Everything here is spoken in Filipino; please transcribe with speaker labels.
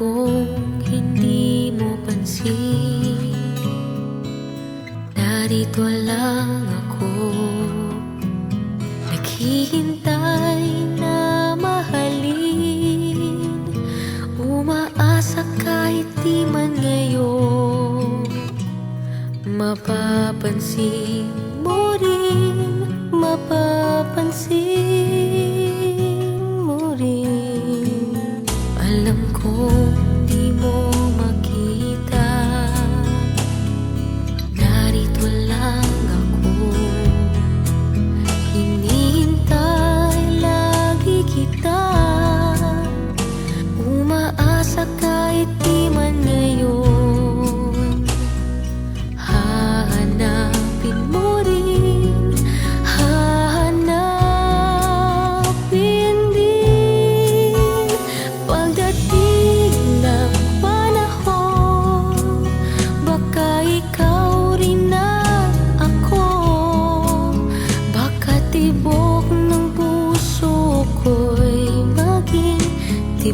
Speaker 1: kung hindi mo pansin. Narito lang ako. Naghihintay na mahalin. Umaasa kahit di man ngayon. Mapapansin